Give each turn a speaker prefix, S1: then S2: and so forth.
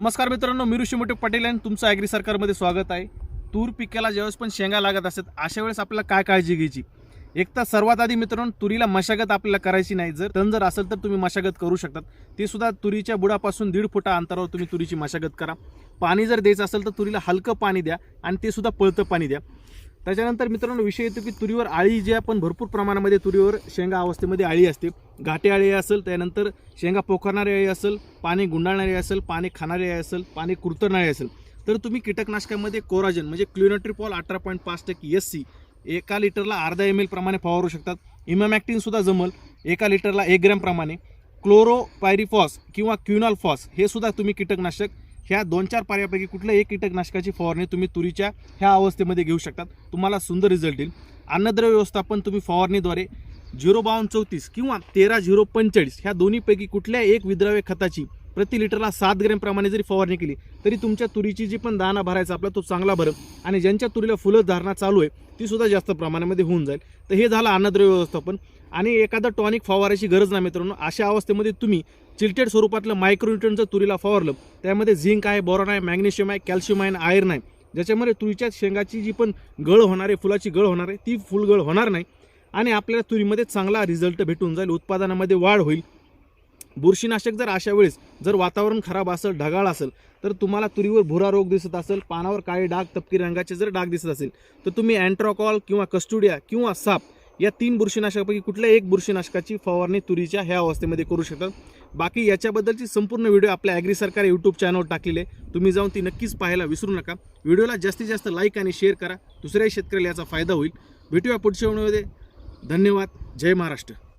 S1: नमस्कार मित्रांनो मी ऋषी मोठे पाटील आणि तुमचं ॲग्री सरकारमध्ये स्वागत आहे. तूर पिकाला ज्यावेळेस पण शेंगा लागत असतात अशा वेळेस आपल्याला काय काळजी घ्यायची? एक तर सर्वात आधी मित्रांनो तुरीला मशागत आपल्याला करायची नाही. जर तण जर असेल तर तुम्ही मशागत करू शकतात. ते सुद्धा तुरीच्या बुडापासून दीड फुटा अंतरावर तुम्ही तुरीची मशागत करा. पाणी जर द्यायचं असेल तर तुरीला हलकं पाणी द्या आणि ते सुद्धा पळतं पाणी द्या. त्याच्यानंतर मित्रांनो विषय येतो की तुरीवर आळी जी आपण भरपूर प्रमाणामध्ये तुरीवर शेंगा अवस्थेमध्ये आळी असते. घाटे आळी असेल त्यानंतर शेंगा पोखरणारी अळी असेल पाणी गुंडाळणारी असेल पाणी खाणारी अळी असेल पाणी कुरतरणारी असेल. तर तुम्ही कीटकनाशकामध्ये कोराजन म्हणजे क्लिनोट्रिपॉल अठरा पॉईंट पाच टक्के एस सी एका लिटरला अर्धा एम एल प्रमाणे फवारू शकतात. इमॅमॅक्टीनसुद्धा जमल एका लिटरला एक ग्रॅमप्रमाणे क्लोरोपायरिफॉस किंवा क्युनॉल फॉस हे सुद्धा तुम्ही कीटकनाशक ह्या दोन चार पर्यापैकी कुठल्या एक कीटकनाशकाची फवारणी तुम्ही तुरीच्या ह्या अवस्थेमध्ये घेऊ शकतात. तुम्हाला सुंदर रिझल्ट येईल. अन्नद्रव्य व्यवस्थापन तुम्ही फवारणीद्वारे झिरो बावन्न चौतीस किंवा तेरा झिरो पंचेचाळीस ह्या दोन्हीपैकी कुठल्या एक विद्राव्य खताची प्रति लिटरला सात ग्रॅमप्रमाणे जरी फवारणी केली तरी तुमच्या तुरीची जी पण दाना भरायचा आपला तो चांगला भरल आणि ज्यांच्या तुरीला फुलं धारणा चालू आहे ती सुद्धा जास्त प्रमाणामध्ये होऊन जाईल. तर हे झालं अन्नद्रव्य व्यवस्थापन. आणि एखादं टॉनिक फवारायची गरज नाही मित्रांनो. अशा अवस्थेमध्ये तुम्ही चिलटेड स्वरूपातलं मायक्रोन्युट्रन तुरीला फवारलं. त्यामध्ये झिंक आहे बोरॉन आहे मॅग्नेशियम आहे कॅल्शियम आहे आणि आयर्न आहे. ज्याच्यामध्ये तुरीच्या शेंगाची जी पण गळ होणार आहे फुलाची गळ होणार आहे ती फुलगळ होणार नाही. आणि आपल्याला तुरीमध्ये चांगला रिझल्ट भेटून जाईल उत्पादनामध्ये वाढ होईल. बुरशीनाशक जर अशा वेळेस जर वातावरण खराब असेल ढगाळ असेल तर तुम्हाला तुरीवर भुरा रोग दिसत असेल पानावर काळे डाग तपकी रंगाचे जर डाग दिसत असेल तर तुम्ही अँट्रॉकॉल किंवा कस्टुडिया किंवा साप या तीन बुरशीनाशकापैकी कुठल्या एक बुरशीनाशकाची फवारणी तुरीच्या ह्या अवस्थेमध्ये करू शकतात? बाकी याच्याबद्दलची संपूर्ण व्हिडिओ आपल्या ॲग्री सरकार यूट्यूब चॅनलवर टाकलेले तुम्ही जाऊन ती नक्कीच पाहायला विसरू नका. व्हिडिओला जास्तीत जास्त लाईक आणि शेअर करा. दुसऱ्याही शेतकऱ्याला याचा फायदा होईल. भेटूया पुढच्या व्हिडिओमध्ये. धन्यवाद. जय महाराष्ट्र.